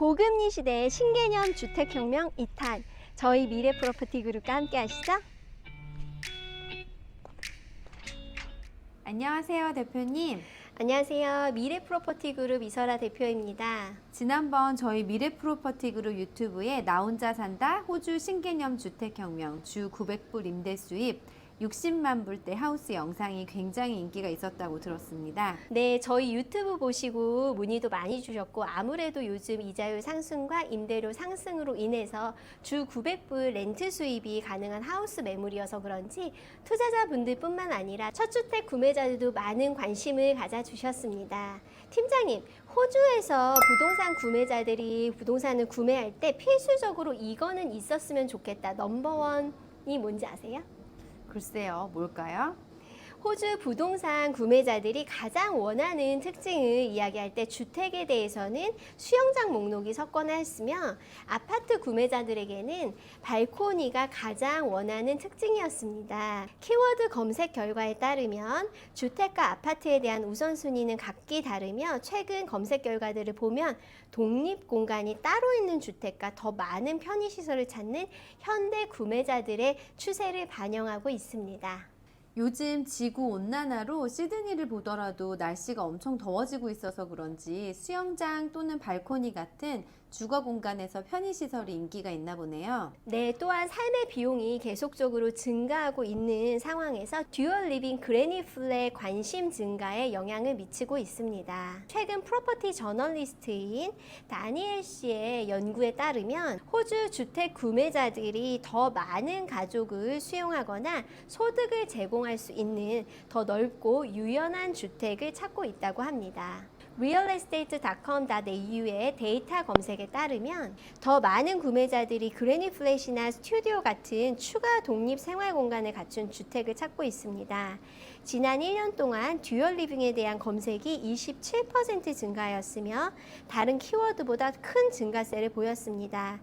고금리 시대의 신개념 주택혁명 2탄 저희 미래 프로퍼티 그룹과 함께 하시죠. 안녕하세요, 대표님. 안녕하세요. 미래 프로퍼티 그룹 이설아 대표입니다. 지난번 저희 미래 프로퍼티 그룹 유튜브에 나 혼자 산다 호주 신개념 주택혁명 주 900불 임대 수입 60만 불대 하우스 영상이 굉장히 인기가 있었다고 들었습니다. 네, 저희 유튜브 보시고 문의도 많이 주셨고 아무래도 요즘 이자율 상승과 임대료 상승으로 인해서 주 900불 렌트 수입이 가능한 하우스 매물이어서 그런지 투자자분들뿐만 아니라 첫 주택 구매자들도 많은 관심을 가져주셨습니다. 팀장님, 호주에서 부동산 구매자들이 부동산을 구매할 때 필수적으로 이거는 있었으면 좋겠다. 넘버원이 뭔지 아세요? 글쎄요, 뭘까요? 호주 부동산 구매자들이 가장 원하는 특징을 이야기할 때 주택에 대해서는 수영장 목록이 석권하였으며 아파트 구매자들에게는 발코니가 가장 원하는 특징이었습니다. 키워드 검색 결과에 따르면 주택과 아파트에 대한 우선순위는 각기 다르며 최근 검색 결과들을 보면 독립 공간이 따로 있는 주택과 더 많은 편의시설을 찾는 현대 구매자들의 추세를 반영하고 있습니다. 요즘 지구 온난화로 시드니를 보더라도 날씨가 엄청 더워지고 있어서 그런지 수영장 또는 발코니 같은 주거 공간에서 편의 시설이 인기가 있나 보네요. 네, 또한 삶의 비용이 계속적으로 증가하고 있는 상황에서 듀얼 리빙 그레니 플의 관심 증가에 영향을 미치고 있습니다. 최근 프로퍼티 저널리스트인 다니엘 씨의 연구에 따르면 호주 주택 구매자들이 더 많은 가족을 수용하거나 소득을 제공할 수 있는 더 넓고 유연한 주택을 찾고 있다고 합니다. realestate.com.au의 데이터 검색에 따르면 더 많은 구매자들이 그레니 플랫이나 스튜디오 같은 추가 독립 생활 공간을 갖춘 주택을 찾고 있습니다. 지난 1년 동안 듀얼 리빙에 대한 검색이 27% 증가하였으며 다른 키워드보다 큰 증가세를 보였습니다.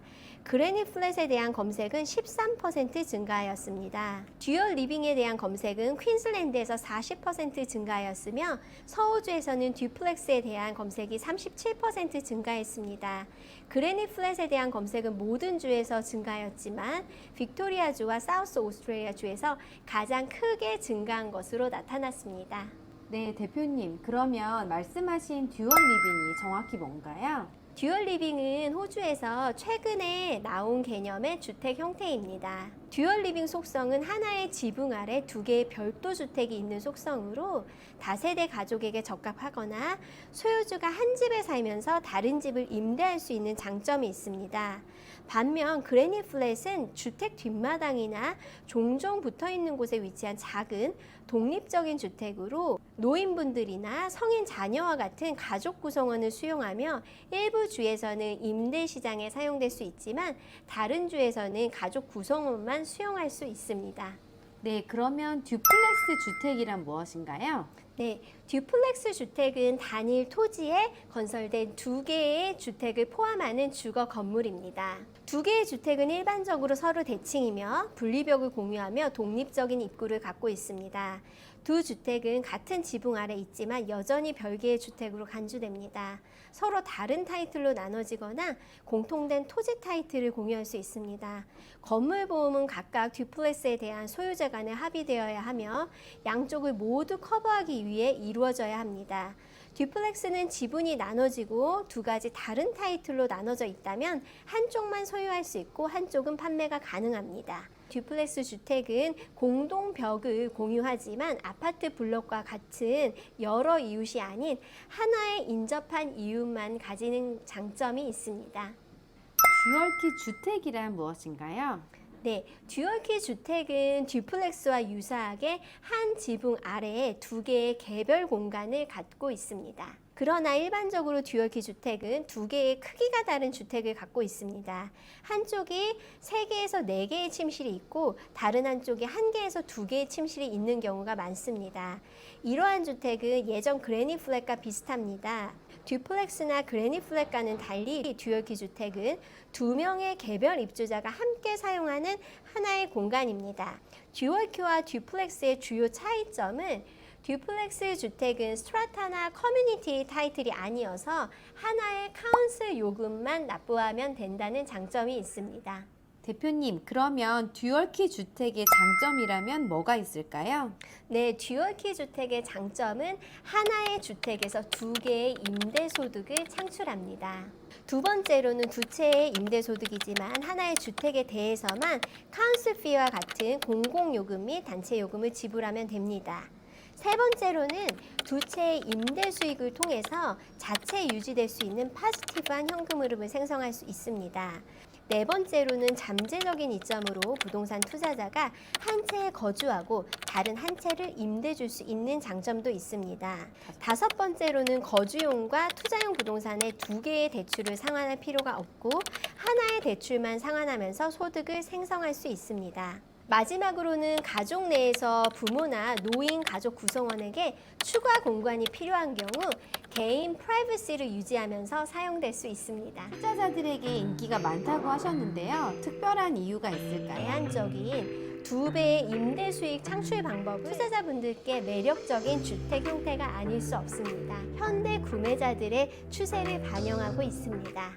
그레니 플랫에 대한 검색은 13% 증가하였습니다. 듀얼 리빙에 대한 검색은 퀸즐랜드에서 40% 증가하였으며 서호주에서는 듀플렉스에 대한 검색이 37% 증가했습니다. 그레니 플랫에 대한 검색은 모든 주에서 증가하였지만 빅토리아주와 사우스 오스트레일리아 주에서 가장 크게 증가한 것으로 나타났습니다. 네, 대표님. 그러면 말씀하신 듀얼 리빙이 정확히 뭔가요? 듀얼 리빙은 호주에서 최근에 나온 개념의 주택 형태입니다. 듀얼 리빙 속성은 하나의 지붕 아래 두 개의 별도 주택이 있는 속성으로 다세대 가족에게 적합하거나 소유주가 한 집에 살면서 다른 집을 임대할 수 있는 장점이 있습니다. 반면 그레니 플랫은 주택 뒷마당이나 종종 붙어 있는 곳에 위치한 작은 독립적인 주택으로 노인분들이나 성인 자녀와 같은 가족 구성원을 수용하며 일부 주에서는 임대 시장에 사용될 수 있지만 다른 주에서는 가족 구성원만 수용할 수 있습니다. 네, 그러면 듀플렉스 주택이란 무엇인가요? 네, 듀플렉스 주택은 단일 토지에 건설된 두 개의 주택을 포함하는 주거 건물입니다. 두 개의 주택은 일반적으로 서로 대칭이며 분리벽을 공유하며 독립적인 입구를 갖고 있습니다. 두 주택은 같은 지붕 아래 있지만 여전히 별개의 주택으로 간주됩니다. 서로 다른 타이틀로 나눠지거나 공통된 토지 타이틀을 공유할 수 있습니다. 건물 보험은 각각 듀플렉스에 대한 소유자 간에 합의되어야 하며 양쪽을 모두 커버하기 위해 이루어져야 합니다. 듀플렉스는 지분이 나눠지고 두 가지 다른 타이틀로 나눠져 있다면 한쪽만 소유할 수 있고 한쪽은 판매가 가능합니다. 듀플렉스 주택은 공동 벽을 공유하지만 아파트 블록과 같은 여러 이웃이 아닌 하나의 인접한 이웃만 가지는 장점이 있습니다. 듀얼키 주택이란 무엇인가요? 네, 듀얼키 주택은 듀플렉스와 유사하게 한 지붕 아래에 두 개의 개별 공간을 갖고 있습니다. 그러나 일반적으로 듀얼키 주택은 두 개의 크기가 다른 주택을 갖고 있습니다. 한쪽이 세개에서네개의 침실이 있고 다른 한쪽이 한개에서두개의 침실이 있는 경우가 많습니다. 이러한 주택은 예전 그레니 플랫과 비슷합니다. 듀플렉스나 그레니 플랫과는 달리 듀얼키 주택은 두 명의 개별 입주자가 함께 사용하는 하나의 공간입니다. 듀얼키와 듀플렉스의 주요 차이점은 듀플렉스 주택은 스트라타나 커뮤니티 타이틀이 아니어서 하나의 카운슬 요금만 납부하면 된다는 장점이 있습니다. 대표님, 그러면 듀얼키 주택의 장점이라면 뭐가 있을까요? 네, 듀얼키 주택의 장점은 하나의 주택에서 두 개의 임대 소득을 창출합니다. 두 번째로는 두 채의 임대 소득이지만 하나의 주택에 대해서만 카운슬 피와 같은 공공 요금 및 단체 요금을 지불하면 됩니다. 세 번째로는 두 채의 임대 수익을 통해서 자체 유지될 수 있는 파지티브한 현금 흐름을 생성할 수 있습니다. 네 번째로는 잠재적인 이점으로 부동산 투자자가 한 채에 거주하고 다른 한 채를 임대 줄 수 있는 장점도 있습니다. 다섯 번째로는 거주용과 투자용 부동산의 두 개의 대출을 상환할 필요가 없고 하나의 대출만 상환하면서 소득을 생성할 수 있습니다. 마지막으로는 가족 내에서 부모나 노인 가족 구성원에게 추가 공간이 필요한 경우 개인 프라이버시를 유지하면서 사용될 수 있습니다. 투자자들에게 인기가 많다고 하셨는데요. 특별한 이유가 있을까요? 제한적인 두 배의 임대 수익 창출 방법은 투자자분들께 매력적인 주택 형태가 아닐 수 없습니다. 현대 구매자들의 추세를 반영하고 있습니다.